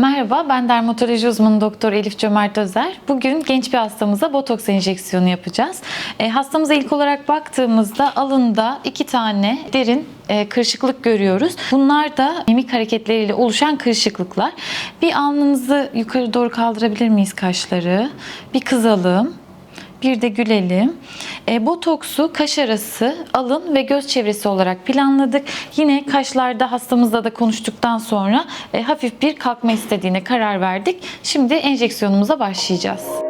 Merhaba, ben dermatoloji uzmanı doktor Elif Cömert Özer. Bugün genç bir hastamıza botoks enjeksiyonu yapacağız. E, hastamıza ilk olarak baktığımızda alında iki tane derin e, kırışıklık görüyoruz. Bunlar da mimik hareketleriyle oluşan kırışıklıklar. Bir alnınızı yukarı doğru kaldırabilir miyiz kaşları? Bir kızalım. Bir de gülelim. E, botoksu kaş arası, alın ve göz çevresi olarak planladık. Yine kaşlarda hastamızla da konuştuktan sonra e, hafif bir kalkma istediğine karar verdik. Şimdi enjeksiyonumuza başlayacağız.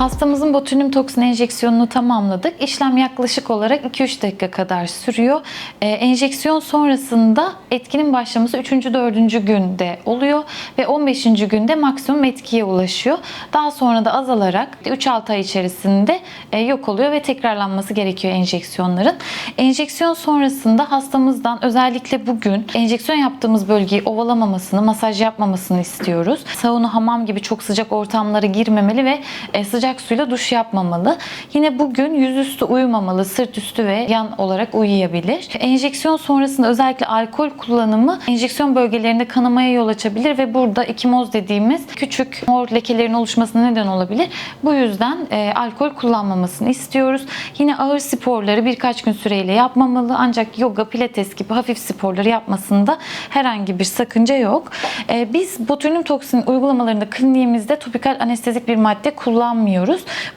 Hastamızın botulinum toksin enjeksiyonunu tamamladık. İşlem yaklaşık olarak 2-3 dakika kadar sürüyor. Ee, enjeksiyon sonrasında etkinin başlaması 3. 4. günde oluyor ve 15. günde maksimum etkiye ulaşıyor. Daha sonra da azalarak 3-6 ay içerisinde e, yok oluyor ve tekrarlanması gerekiyor enjeksiyonların. Enjeksiyon sonrasında hastamızdan özellikle bugün enjeksiyon yaptığımız bölgeyi ovalamamasını, masaj yapmamasını istiyoruz. Sauna, hamam gibi çok sıcak ortamlara girmemeli ve e, sıcak suyla duş yapmamalı. Yine bugün yüzüstü uyumamalı, sırt üstü ve yan olarak uyuyabilir. Enjeksiyon sonrasında özellikle alkol kullanımı enjeksiyon bölgelerinde kanamaya yol açabilir ve burada ikimoz dediğimiz küçük mor lekelerin oluşmasına neden olabilir. Bu yüzden e, alkol kullanmamasını istiyoruz. Yine ağır sporları birkaç gün süreyle yapmamalı ancak yoga, pilates gibi hafif sporları yapmasında herhangi bir sakınca yok. E, biz botulinum toksin uygulamalarında kliniğimizde topikal anestezik bir madde kullanmıyoruz.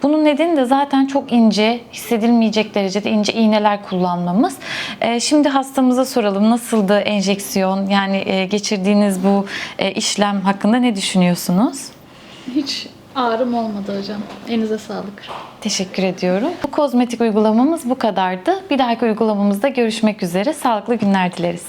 Bunun nedeni de zaten çok ince, hissedilmeyecek derecede ince iğneler kullanmamız. E, şimdi hastamıza soralım nasıldı enjeksiyon yani e, geçirdiğiniz bu e, işlem hakkında ne düşünüyorsunuz? Hiç ağrım olmadı hocam. Elinize sağlık. Teşekkür ediyorum. Bu kozmetik uygulamamız bu kadardı. Bir dahaki uygulamamızda görüşmek üzere. Sağlıklı günler dileriz.